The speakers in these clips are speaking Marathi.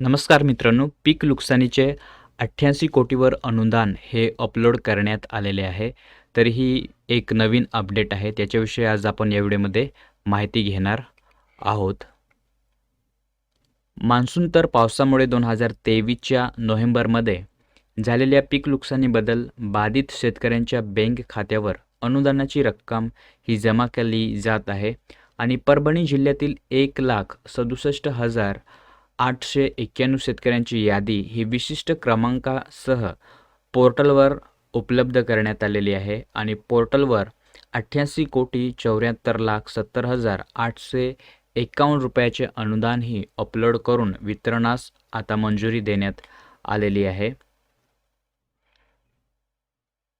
नमस्कार मित्रांनो पीक नुकसानीचे अठ्ठ्याऐंशी कोटीवर अनुदान हे अपलोड करण्यात आलेले आहे. तर ही एक नवीन अपडेट आहे त्याच्याविषयी आज आपण या व्हिडिओमध्ये माहिती घेणार आहोत. मान्सून तर पावसामुळे दोन हजार तेवीसच्या नोव्हेंबरमध्ये झालेल्या पीक नुकसानीबद्दल बाधित शेतकऱ्यांच्या बँक खात्यावर अनुदानाची रक्कम ही जमा केली जात आहे आणि परभणी जिल्ह्यातील एक लाख सदुसष्ट हजार आठशे एक्क्याण्णव शेतकऱ्यांची यादी ही विशिष्ट क्रमांकासह पोर्टलवर उपलब्ध करण्यात आलेली आहे आणि पोर्टलवर अठ्ठ्याऐंशी कोटी चौऱ्याहत्तर लाख सत्तर हजार आठशे एकावन्न रुपयाचे अनुदानही अपलोड करून वितरणास आता मंजुरी देण्यात आलेली आहे.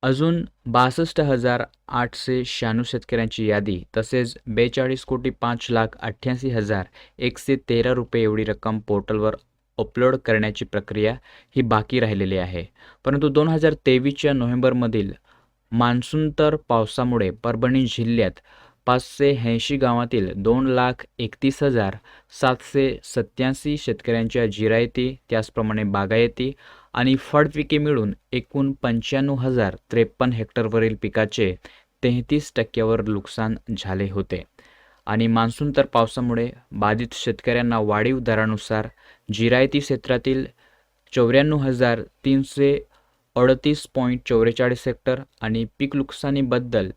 अजून बासष्ट हजार आठशे शहाण्णव शेतकऱ्यांची यादी तसेच बेचाळीस कोटी पाच लाख अठ्ठ्याऐंशी हजार एकशे तेरा रुपये एवढी रक्कम पोर्टलवर अपलोड करण्याची प्रक्रिया ही बाकी राहिलेली आहे. परंतु दोन हजार तेवीसच्या नोव्हेंबरमधील मान्सूनतर पावसामुळे परभणी जिल्ह्यात पाचशे ऐंशी गावातील दोन लाख एकतीस हजार सातशे सत्याऐंशी शेतकऱ्यांच्या जिरायती त्याचप्रमाणे बागायती आणि फळपिके मिळून एकूण पंच्याण्णव हजार त्रेपन्न हेक्टरवरील पिकाचे तेहतीस टक्क्यावर नुकसान झाले होते. आणि मान्सून तर पावसामुळे बाधित शेतकऱ्यांना वाढीव दरानुसार जिरायती क्षेत्रातील चौऱ्याण्णव हजार तीनशे अडतीस पॉईंट चौवेचाळीस हेक्टर आणि पीक नुकसानीबद्दल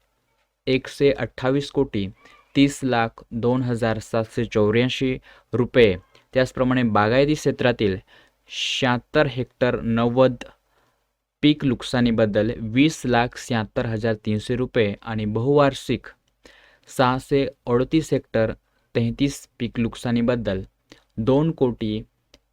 एकशे अठ्ठावीस कोटी तीस लाख दोन हजार सातशे चौऱ्याऐंशी रुपये. त्याचप्रमाणे बागायती क्षेत्रातील शहात्तर हेक्टर नव्वद पीक नुकसानीबद्दल वीस लाख शहात्तर हजार तीनशे रुपये आणि बहुवार्षिक सहाशे अडतीस हेक्टर तेहतीस पीक नुकसानीबद्दल दोन कोटी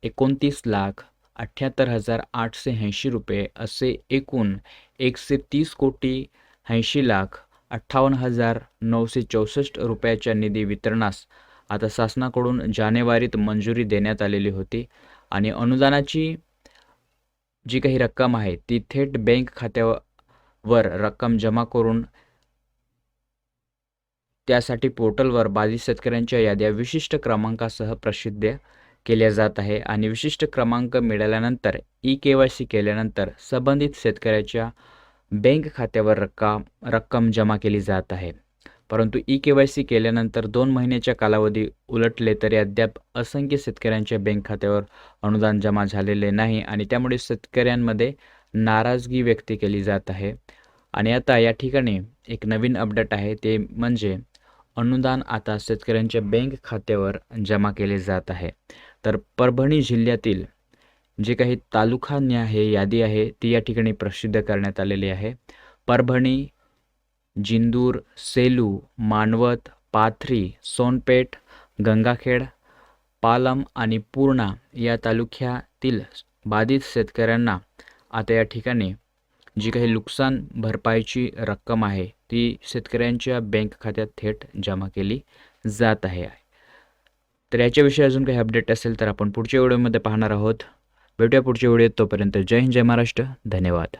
एकोणतीस लाख अठ्ठ्याहत्तर हजार आठशे ऐंशी रुपये असे एकूण एकशे तीस कोटी ऐंशी लाख अठ्ठावन्न हजार नऊशे चौसष्ट रुपयाच्या निधी वितरणास आता शासनाकडून जानेवारीत मंजुरी देण्यात आलेली होती आणि अनुदानाची जी काही रक्कम आहे ती थेट बँक खात्यावर रक्कम जमा करून त्यासाठी पोर्टलवर बाधित शेतकऱ्यांच्या याद्या विशिष्ट क्रमांकासह प्रसिद्ध केल्या जात आहे आणि विशिष्ट क्रमांक मिळाल्यानंतर ई के वाय सी केल्यानंतर संबंधित शेतकऱ्याच्या बँक खात्यावर रक्कम रक्कम जमा केली जात आहे. परंतु ई के वाय सी केल्यानंतर दोन महिन्याच्या कालावधी उलटले तरी अद्याप असंख्य शेतकऱ्यांच्या बँक खात्यावर अनुदान जमा झालेले नाही आणि त्यामुळे शेतकऱ्यांमध्ये नाराजगी व्यक्त केली जात आहे. आणि आता या ठिकाणी एक नवीन अपडेट आहे ते म्हणजे अनुदान आता शेतकऱ्यांच्या बँक खात्यावर जमा केले जात आहे. तर परभणी जिल्ह्यातील जे काही तालुका आहे यादी आहे ती या ठिकाणी प्रसिद्ध करण्यात आलेली आहे. परभणी जिंदूर सेलू मानवत पाथरी सोनपेठ गंगाखेड पालम आणि पूर्णा या तालुक्यातील बाधित शेतकऱ्यांना आता या ठिकाणी जी काही नुकसान भरपाईची रक्कम आहे ती शेतकऱ्यांच्या बँक खात्यात थेट जमा केली जात आहे. तर याच्याविषयी अजून काही अपडेट असेल तर आपण पुढच्या व्हिडिओमध्ये पाहणार आहोत. भेटूया पुढच्या व्हिडिओत. तोपर्यंत जय हिंद जय महाराष्ट्र. धन्यवाद.